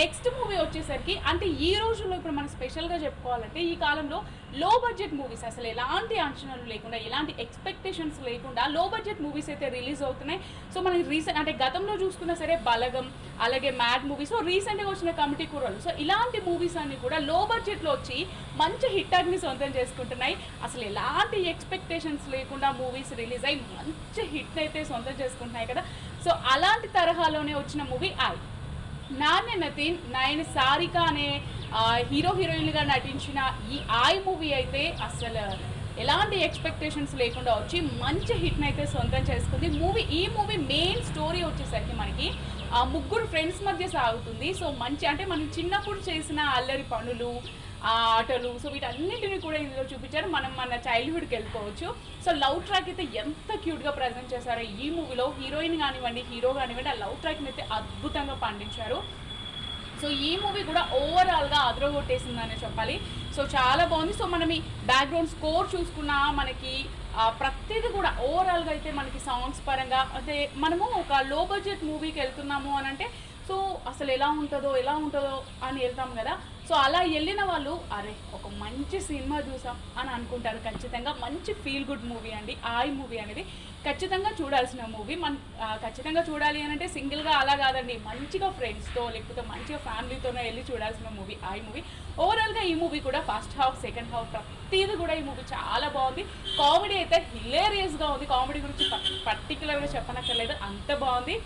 Next movie వచ్చేసరికి అంటే ఈ రోజుల్లో ఇప్పుడు మనం స్పెషల్గా చెప్పుకోవాలంటే ఈ కాలంలో లో బడ్జెట్ మూవీస్ అసలు ఎలాంటి అంచనాలు లేకుండా ఎలాంటి ఎక్స్పెక్టేషన్స్ లేకుండా లో బడ్జెట్ మూవీస్ అయితే రిలీజ్ అవుతున్నాయి. సో మనం రీసెంట్ అంటే గతంలో చూసుకున్నా సరే బలగం అలాగే మ్యాడ్ మూవీస్ సో రీసెంట్గా వచ్చిన కమిటీ కూరలు. సో ఇలాంటి మూవీస్ అన్ని కూడా లో బడ్జెట్లో వచ్చి మంచి హిట్ అగ్ని సొంతం చేసుకుంటున్నాయి. అసలు ఎలాంటి ఎక్స్పెక్టేషన్స్ లేకుండా మూవీస్ రిలీజ్ అయ్యి మంచి హిట్ అయితే సొంతం చేసుకుంటున్నాయి కదా. సో అలాంటి తరహాలోనే వచ్చిన మూవీ ఐ నాన్య నతీన్ నయన్ సారిక అనే హీరో హీరోయిన్గా నటించిన ఈ ఆయ్ మూవీ అయితే అసలు ఎలాంటి ఎక్స్పెక్టేషన్స్ లేకుండా వచ్చి మంచి హిట్ని అయితే సొంతం చేసుకుంది. మూవీ ఈ మూవీ మెయిన్ స్టోరీ వచ్చేసరికి మనకి ఆ ముగ్గురు ఫ్రెండ్స్ మధ్య సాగుతుంది. సో మంచి అంటే మనం చిన్నప్పుడు చేసిన అల్లరి పనులు ఆటలు సో వీటన్నిటిని కూడా ఇందులో చూపించారు. మనం మన చైల్డ్హుడ్కి వెళ్ళిపోవచ్చు. సో లవ్ ట్రాక్ అయితే ఎంత క్యూట్గా ప్రజెంట్ చేశారో. ఈ మూవీలో హీరోయిన్ కానివ్వండి హీరో కానివ్వండి ఆ లవ్ ట్రాక్ని అయితే అద్భుతంగా పండించారు. సో ఈ మూవీ కూడా ఓవరాల్గా అదరగొట్టేసిందనే చెప్పాలి. సో చాలా బాగుంది. సో మనం ఈ బ్యాక్గ్రౌండ్ స్కోర్ చూసుకున్నా మనకి ఆ, ప్రతిదీ కూడా ఓవరాల్గా అయితే మనకి సాంగ్స్ పరంగా అయితే మనము ఒక లో బడ్జెట్ మూవీకి వెళ్తున్నాము అని అంటే సో అసలు ఎలా ఉంటుందో ఎలా ఉంటుందో అని వెళ్తాం కదా. సో అలా వెళ్ళిన వాళ్ళు అరే ఒక మంచి సినిమా చూసాం అని అనుకుంటారు ఖచ్చితంగా. మంచి ఫీల్ గుడ్ మూవీ అండి. ఆయ్ మూవీ అనేది ఖచ్చితంగా చూడాల్సిన మూవీ మన ఖచ్చితంగా చూడాలి అని అంటే సింగిల్గా అలా కాదండి. మంచిగా ఫ్రెండ్స్తో లేకపోతే మంచిగా ఫ్యామిలీతోనే వెళ్ళి చూడాల్సిన మూవీ ఆ మూవీ ఓవరాల్గా ఈ మూవీ కూడా ఫస్ట్ హాఫ్ సెకండ్ హాఫ్ ప్రతిదీ కూడా ఈ మూవీ చాలా బాగుంది. కామెడీ అయితే హిలేరియస్గా ఉంది. కామెడీ గురించి పర్టికులర్గా చెప్పనక్కర్లేదు. అంత బాగుంది.